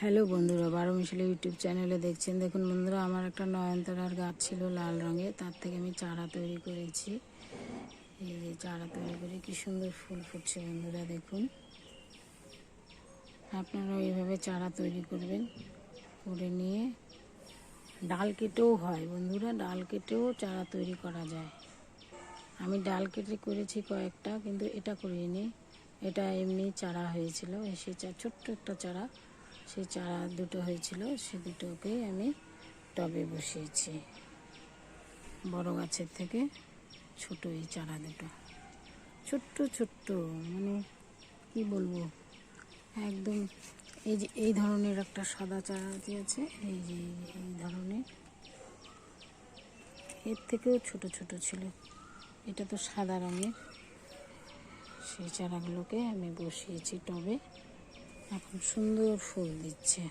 Hello বন্ধুরা, বারো মিশালি ইউটিউব চ্যানেলে দেখছেন। দেখুন বন্ধুরা, আমার একটা নয়নতারার গাছ ছিল লাল রঙের, তার থেকে আমি চারা তৈরি করেছি। এই যে চারা তৈরি করে কি সুন্দর ফুল ফুটছে বন্ধুরা, দেখুন। আপনারা এইভাবে চারা তৈরি করবেন, করে নিয়ে। ডাল কেটেও হয় বন্ধুরা, ডাল কেটেও চারা তৈরি করা যায়। আমি ডাল কেটে করেছি কয়েকটা, কিন্তু এটা করিনি। এটা এমনি চারা হয়েছিল চা ছোট্ট একটা চারা। সেই চারা দুটো হয়েছিল, সে দুটোকে আমি টবে বসিয়েছি। বড় গাছের থেকে ছোট এই চারা দুটো। ছোট্ট ছোট্ট মানে কি বলব? একদম এই যে, এই ধরনের একটা সাদা চারা আছে, এই যে, এই ধরনের। এর থেকেও ছোট ছোট ছিল। এটা তো সাদা রঙের। সেই চারাগুলোকে আমি বসিয়েছি টবে। এখন সুন্দর ফুল দিচ্ছে।